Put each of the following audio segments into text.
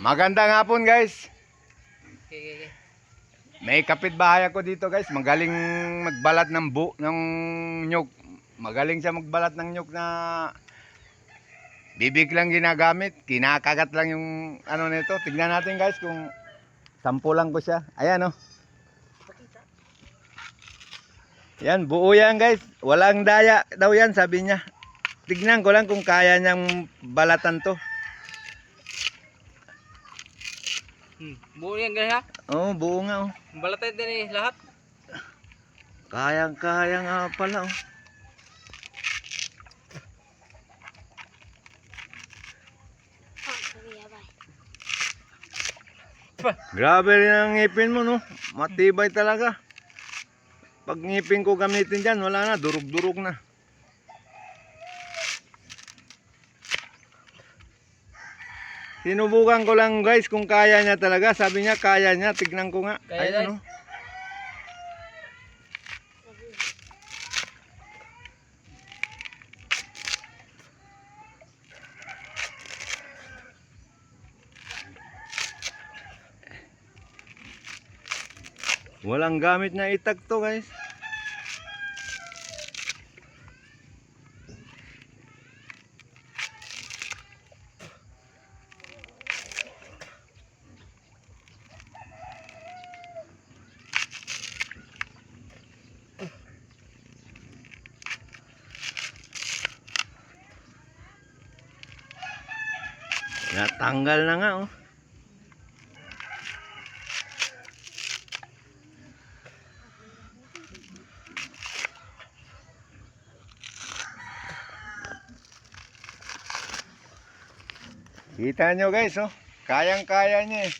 Magandang hapon guys. May kapitbahay ako dito guys. Magaling magbalat ng bu ng nyug. Magaling siya magbalat ng nyug na bibig lang ginagamit. Kinakagat lang yung ano nito. Tignan natin guys kung sampulan ko siya. Ayan oh. Yan, buo yan guys. Walang daya daw yan sabi niya. Tignan ko lang kung kaya niyang balatan to. Hmm. Buo yan guys ha. Oh, buo nga oh. Balatay din eh lahat. Kayang-kaya nga pala oh. Grabe rin ang ngipin mo no. Matibay talaga. Pag ngipin ko gamitin dyan, wala na. Durug-durug na. Sinubukan ko lang guys kung kaya niya talaga. Sabi niya kaya niya. Tignan ko nga. Kaya, Ayan, guys. oh. Walang gamit na itag to guys. Natanggal na nga oh. Kita nyo guys oh. Kayang-kaya niya eh.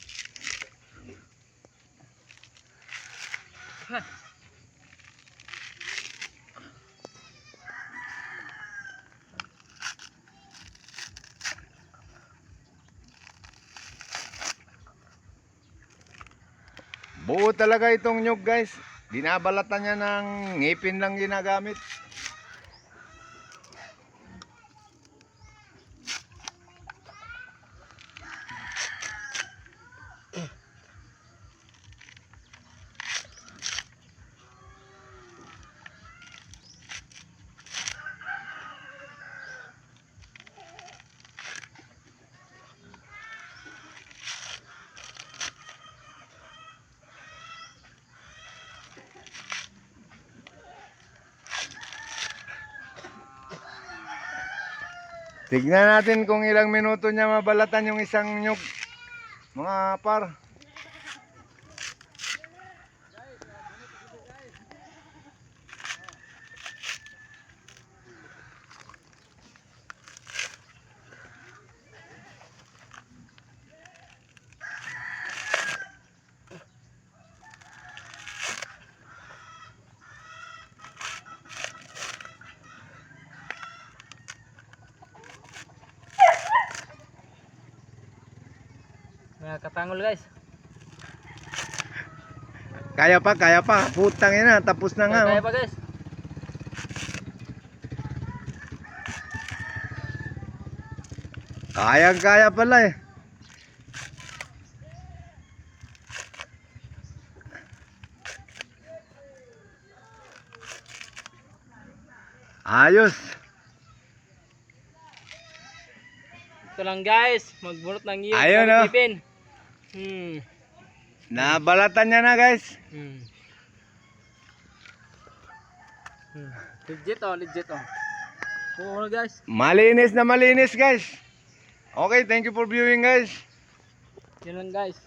Buo talaga itong nyug guys. Binabalatan niya ng ngipin lang ginagamit. Tignan natin kung ilang minuto niya mabalatan yung isang nyug. Mga par. Mga katangol guys. Kaya pa, kaya pa. Putang ina, tapos na nga. Kaya Oh. pa guys. Kayang-kaya pala eh. Ayos. Ito lang guys. Magbunot ng iyo. Ayun, oh. ipin. Hmm. Nabalatan niya na guys. Hmm. Hmm. Legit oh, legit oh. Oo guys. Malinis na malinis guys. Okay, thank you for viewing guys. Yun lang guys.